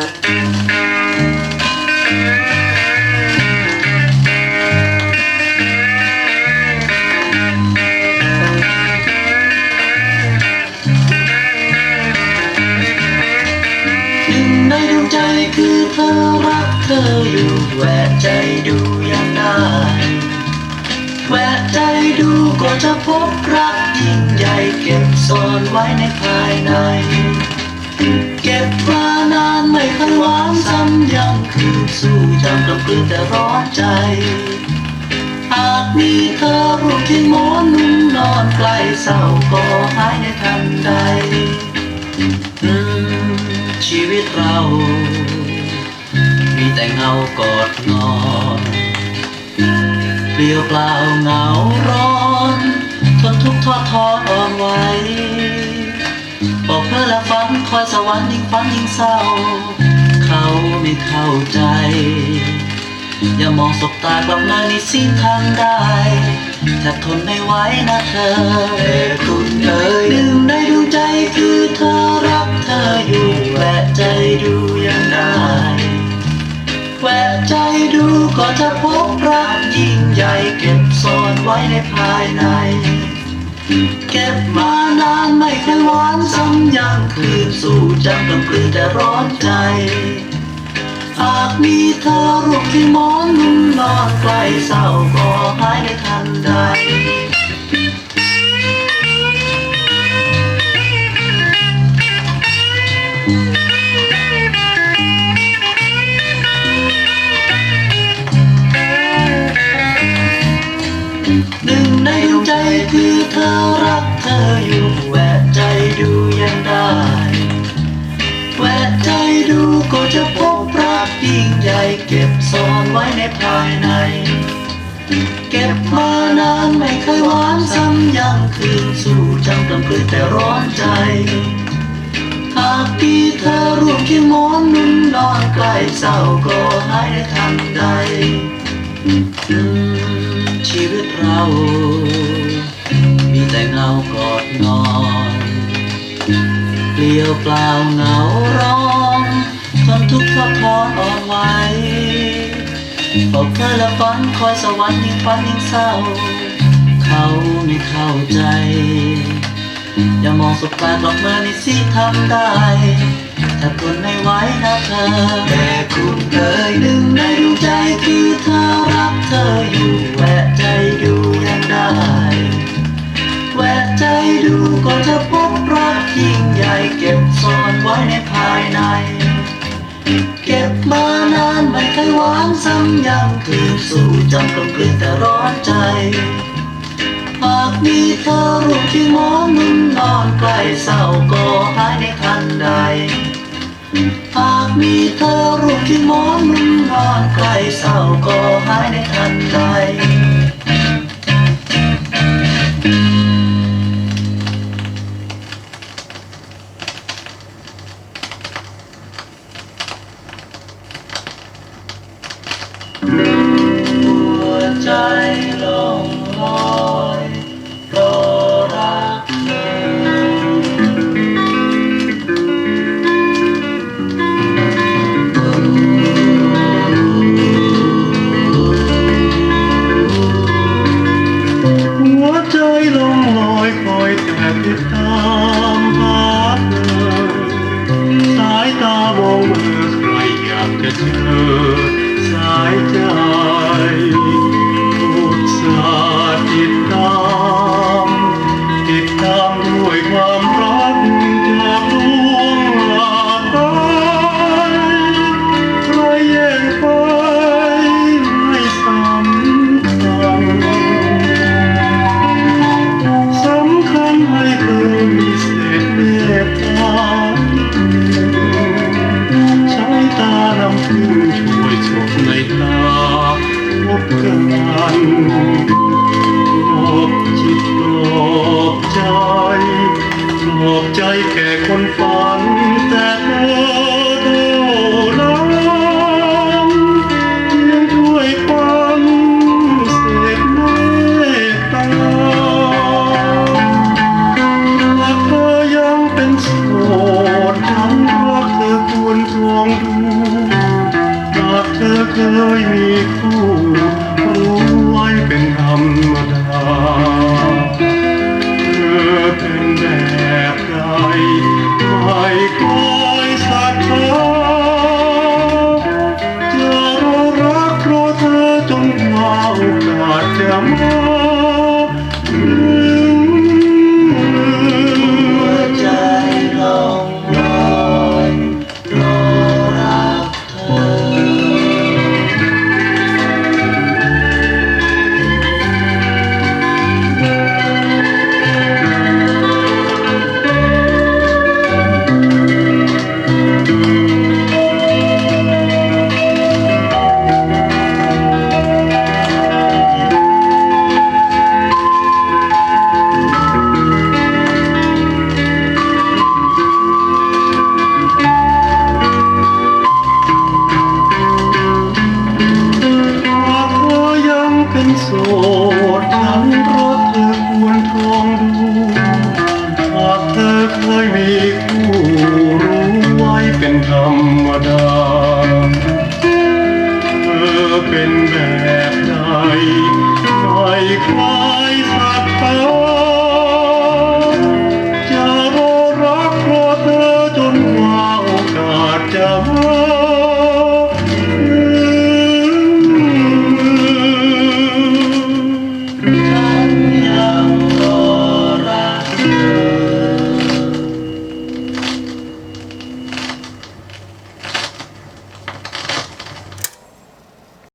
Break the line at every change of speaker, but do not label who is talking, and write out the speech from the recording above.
ในดวงใจคือเธอรักเธออยู่แหวกใจดูยังไดแหวกใจดูก็จะพบรักยิ่งใหญ่เก็บซ่อนไว้ในภายใน เก็บมานานไม่เคยหวานซ้ำยังคืนสู้จำกับกลืนแต่ร้อนใจ หากมีเธอรูปที่หมอนนุ่มนอนใกล้เศร้าก็หายในทันใดอืมชีวิตเรา มีแต่เงากอดนอนเปลี่ยวเปล่าเหงาร้อนทนทุกข์ทอดทอนอ่อนไหว สวรรค์ยิ่งฝันยิ่งเศร้า เขาไม่เข้าใจ อย่ามองสบตากลับมาในสิ้นทางได้แทบทนไม่ไหวนะเธอแต่คุณเอ๋ยหนึ่งในดวงใจคือเธอรักเธออยู่แหวกใจดูยังได้แหวกใจดูก็จะพบรักยิ่งใหญ่เก็บซ่อนไว้ในภายใน เก็บมานานไม่เคยหวานซ้ำยังคืนสู่จำกำกลืนแต่ร้อนใจ หากมีเธอรูปที่หมอนนุ่มนอนใกล้เศร้าก็หายในทันใด ใจคือเธอรักเธออยู่แหวกใจดูยังได้แหวกใจดูก็จะพบรักยิ่งใหญ่เก็บซ่อนไว้ในภายใน เก็บมานานไม่เคยหวานซ้ำยังคืนสู่จำกำกลืนแต่ร้อนใจหากมีเธอร่วมที่หมอนนุ่นนอนใกล้เศร้าก็หายในทันใดอืมชีวิตเรา แต่เงากอดนอนเปลี่ยวเปล่าเหงาร้องทนทุกข์ทอดทอนอ่อนไหวบอกเธอและฝันคอยสวรรค์ยิ่งฝันยิ่งเศร้า เขาไม่เข้าใจ อย่ามองสบตากลับมาในสิทำได้ถ้าทนไม่ไหวนะเธอแต่คุณเอ่ยหนึ่งในดวงใจคือเธอรักเธออยู่แหวกใจดูยั ในภายใน เก็บมานานไม่เคยหวานซ้ำยังคืนสู่จำกำกลืนแต่ร้อนใจหากมีเธอรูปที่มอนนุ่นนอนใกล้เศร้าก็หายในทันใดหากมีเธอรูปที่มอนนุ่นนอนใกล้เศร้าก็หายในทันใด อย